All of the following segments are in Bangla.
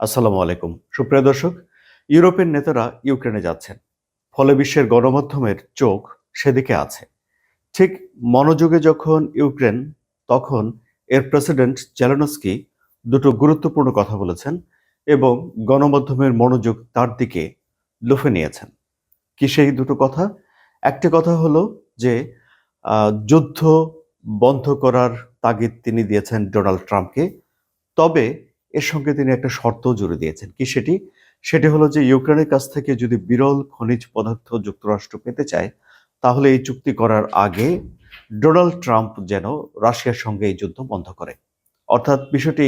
আসসালামু আলাইকুম। সুপ্রিয় দর্শক, ইউরোপের নেতারা ইউক্রেনে যাচ্ছেন। ফলে বিশ্বের গণমাধ্যমের চোখ সেদিকে আছে। ঠিক মনোযোগে যখন ইউক্রেন, তখন এর প্রেসিডেন্ট জেলেনস্কি দুটো গুরুত্বপূর্ণ কথা বলেছেন এবং গণমাধ্যমের মনোযোগ তার দিকে লুফে নিয়েছেন। কি সেই দুটো কথা? একটি কথা হলো যে যুদ্ধ বন্ধ করার তাগিদ তিনি দিয়েছেন ডোনাল্ড ট্রাম্পকে। তবে এর সঙ্গে তিনি একটা শর্ত জুড়ে দিয়েছেন। কি সেটি? সেটি হলো যে ইউক্রেনের কাছ থেকে যদি বিরল খনিজ পদার্থ যুক্তরাষ্ট্র পেতে চায়, তাহলে এই চুক্তি করার আগে ডোনাল্ড ট্রাম্প যেন রাশিয়ার সঙ্গে এই যুদ্ধ বন্ধ করে। অর্থাৎ বিষয়টি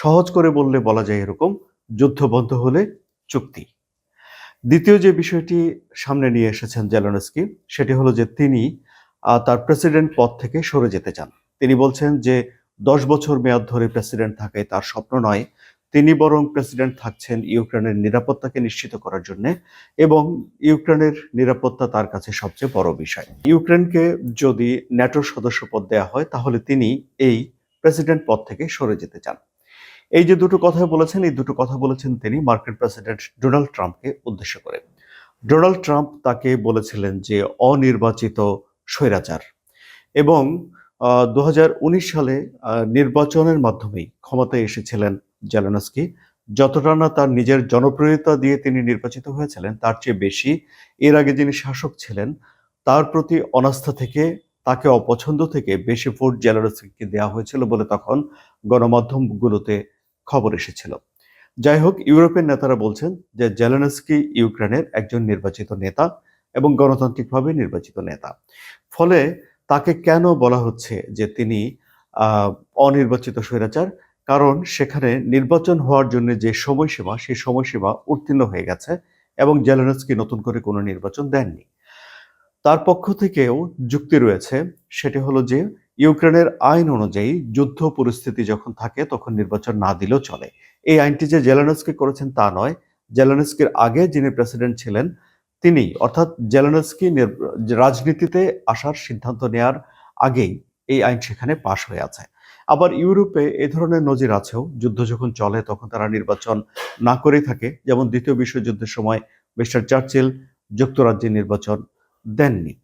সহজ করে বললে বলা যায় এরকম, যুদ্ধ বন্ধ হলে চুক্তি। দ্বিতীয় যে বিষয়টি সামনে নিয়ে এসেছেন জেলনস্কি, সেটি হলো যে তিনি তার প্রেসিডেন্ট পদ থেকে সরে যেতে চান। তিনি বলছেন যে দশ বছর মেয়াদ ধরে প্রেসিডেন্ট থাকাই তার স্বপ্ন নয়। তিনি বরং প্রেসিডেন্ট থাকছেন ইউক্রেনের নিরাপত্তাকে নিশ্চিত করার জন্য এবং ইউক্রেনের নিরাপত্তা তার কাছে সবচেয়ে বড় বিষয়। ইউক্রেনকে যদি ন্যাটোর সদস্যপদ দেওয়া হয়, তাহলে তিনি এই প্রেসিডেন্ট পদ থেকে সরে যেতে চান। এই যে দুটো কথা বলেছেন, এই দুটো কথা বলেছেন তিনি মার্কিন প্রেসিডেন্ট ডোনাল্ড ট্রাম্পকে উদ্দেশ্য করে। ডোনাল্ড ট্রাম্প তাকে বলেছিলেন যে, অনির্বাচিত স্বৈরাচার এবং দু হাজার উনিশ সালে নির্বাচনের মাধ্যমেই ক্ষমতায় এসেছিলেন জেলেনস্কি। যতটা না তার নিজের জনপ্রিয়তা দিয়ে তিনি নির্বাচিত হয়েছিলেন, তার চেয়ে বেশি এর আগে যিনি শাসক ছিলেন, তার প্রতি অনাস্থা থেকে, তাকে অপছন্দ থেকে বেশি ভোট জেলেনস্কিকে দেওয়া হয়েছিল বলে তখন গণমাধ্যমগুলোতে খবর এসেছিল। যাই হোক, ইউরোপের নেতারা বলছেন যে জেলেনস্কি ইউক্রেনের একজন নির্বাচিত নেতা এবং গণতান্ত্রিকভাবে নির্বাচিত নেতা। ফলে তাকে কেন বলা হচ্ছে যে তিনি অনির্বাচিত স্বৈরাচার? কারণ সেখানে নির্বাচন হওয়ার জন্য যে সময়সীমা, সেই সময়সীমা উত্তীর্ণ হয়ে গেছে এবং জেলেনস্কি নতুন করে কোনো নির্বাচন দেননি। তার পক্ষ থেকেও যুক্তি রয়েছে, সেটি হলো যে ইউক্রেনের আইন অনুযায়ী যুদ্ধ পরিস্থিতি যখন থাকে, তখন নির্বাচন না দিলেও চলে। এই আইনটি যে জেলেনস্কি করেছেন তা নয়। জেলেনস্কির আগে যিনি প্রেসিডেন্ট ছিলেন তিনি অর্থাৎ জেলেনস্কি রাজনীতিতে আসার সিদ্ধান্ত নেয়ার আগেই এই আইন সেখানে পাশ হয়ে আছে। আবার ইউরোপে এ ধরনের নজির আছেও। যুদ্ধ যখন চলে তখন তারা নির্বাচন না করেই থাকে। যেমন দ্বিতীয় বিশ্বযুদ্ধের সময় মিস্টার চার্চিল যুক্তরাজ্যে নির্বাচন দেননি।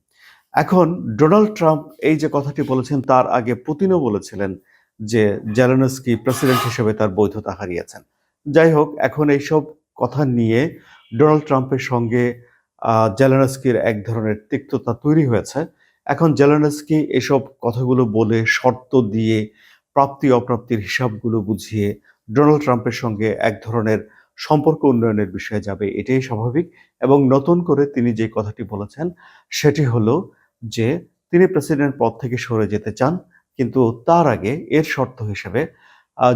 এখন ডোনাল্ড ট্রাম্প এই যে কথাটি বলেছেন, তার আগে পুতিনও বলেছিলেন যে জেলেনস্কি প্রেসিডেন্ট হিসেবে তার বৈধতা হারিয়েছেন। যাই হোক, এখন এইসব কথা নিয়ে ডোনাল্ড ট্রাম্পের সঙ্গে জেলেনস্কির এক ধরনের তিক্ততা তৈরি হয়েছে। এখন জেলেনস্কি এসব কথাগুলো বলে শর্ত দিয়ে প্রাপ্তি অপ্রাপ্তির হিসাবগুলো বুঝিয়ে ডোনাল্ড ট্রাম্পের সঙ্গে এক ধরনের সম্পর্ক উন্নয়নের বিষয়ে যাবে, এটাই স্বাভাবিক। এবং নতুন করে তিনি যে কথাটি বলেছেন, সেটি হলো যে তিনি প্রেসিডেন্ট পদ থেকে সরে যেতে চান, কিন্তু তার আগে এর শর্ত হিসেবে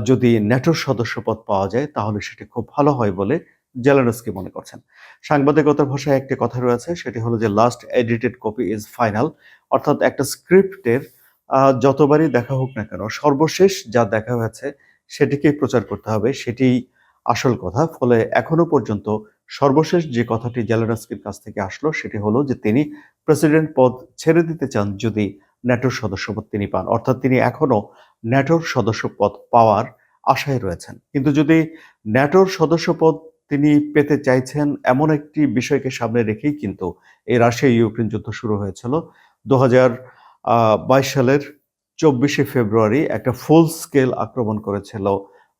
যদি ন্যাটোর সদস্যপদ পাওয়া যায়, তাহলে সেটি খুব ভালো হয় বলে জেলেনস্কি মনে করছেন। সাংবাদিকতার ভাষায় একটি কথা রয়েছে, সেটি হলো যে last edited copy is final অর্থাৎ একটা স্ক্রিপ্টের যতবারই দেখা হোক না কেন, সর্বশেষ যা দেখা হয়েছে সেটিকেই প্রচার করতে হবে, সেটি আসল কথা। ফলে এখনও পর্যন্ত সর্বশেষ যে কথাটি জেলেনস্কির কাছ থেকে আসলো, সেটি হলো যে তিনি প্রেসিডেন্ট পদ ছেড়ে দিতে চান যদি ন্যাটোর সদস্যপদ তিনি পান, অর্থাৎ তিনি এখনও ন্যাটোর সদস্যপদ পাওয়ার আশায় রয়েছেন। কিন্তু যদি ন্যাটোর সদস্যপদ তিনি পেতে চাইছেন এমন একটি বিষয়কে সামনে রেখেই কিন্তু এই রাশিয়া ইউক্রেন যুদ্ধ শুরু হয়েছিল। দু হাজার বাইশ সালের চব্বিশে ফেব্রুয়ারি একটা ফুল স্কেল আক্রমণ করেছিল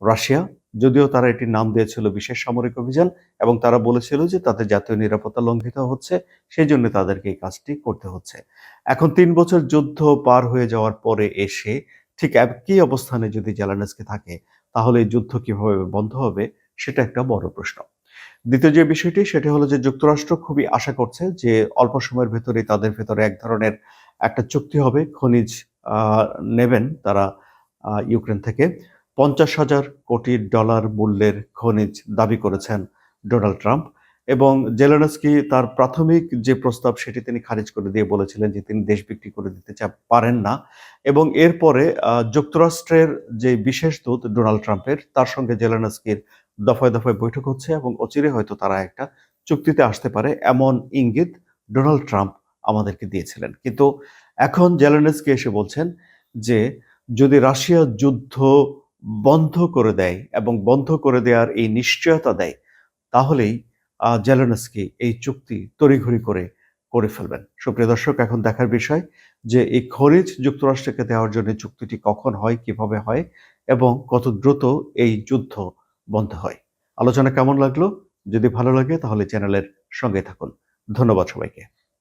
রাশিয়া। যদিও তারা এটির নাম দিয়েছিল বিশেষ সামরিক অভিযান এবং তারা বলেছিল যে তাদের জাতীয় নিরাপত্তা লঙ্ঘিত হচ্ছে সেই জন্য তাদেরকে এই কাজটি করতে হচ্ছে। এখন তিন বছর যুদ্ধ পার হয়ে যাওয়ার পরে এসে ঠিক একই অবস্থানে যদি জেলানেসকে থাকে, তাহলে যুদ্ধ কীভাবে বন্ধ হবে? সেটা একটা বড় প্রশ্ন। দ্বিতীয় যে বিষয়টি, সেটা হলো যে যুক্তরাষ্ট্র খুবই আশা করছে যে অল্প সময়ের ভেতরেই তাদের ভেতরে এক ধরনের একটা চুক্তি হবে, খনিজ নেবেন তারা ইউক্রেন থেকে। পঞ্চাশ হাজার কোটি ডলার মূল্যের খনিজ দাবি করেছেন ডোনাল্ড ট্রাম্প এবং জেলেনস্কি তার প্রাথমিক যে প্রস্তাব, সেটি তিনি খারিজ করে দিয়ে বলেছিলেন যে তিনি দেশ বিক্রি করে দিতে চা, পারেন না এবং এরপরে যুক্তরাষ্ট্রের যে বিশেষ দূত ডোনাল্ড ট্রাম্পের, তার সঙ্গে জেলেনস্কির দফায় দফায় বৈঠক হচ্ছে এবং অচিরে হয়তো তারা একটা চুক্তিতে আসতে পারে এমন ইঙ্গিত ডোনাল্ড ট্রাম্প আমাদেরকে দিয়েছিলেন। কিন্তু এখন জেলেনস্কি এসে বলছেন যে যদি রাশিয়া যুদ্ধ বন্ধ করে দেয় এবং বন্ধ করে দেওয়ার এই নিশ্চয়তা দেয়, তাহলেই জেলেনস্কি এই চুক্তি তড়িঘড়ি করে করে ফেলবেন। সুপ্রিয় দর্শক, এখন দেখার বিষয় যে এই খরিজ যুক্তরাষ্ট্রকে দেওয়ার জন্য চুক্তিটি কখন হয়, কীভাবে হয় এবং কত দ্রুত এই যুদ্ধ বন্ধ হয়। আলোচনা কেমন লাগল? যদি ভালো লাগে তাহলে চ্যানেলের সঙ্গে থাকুন। ধন্যবাদ সবাইকে।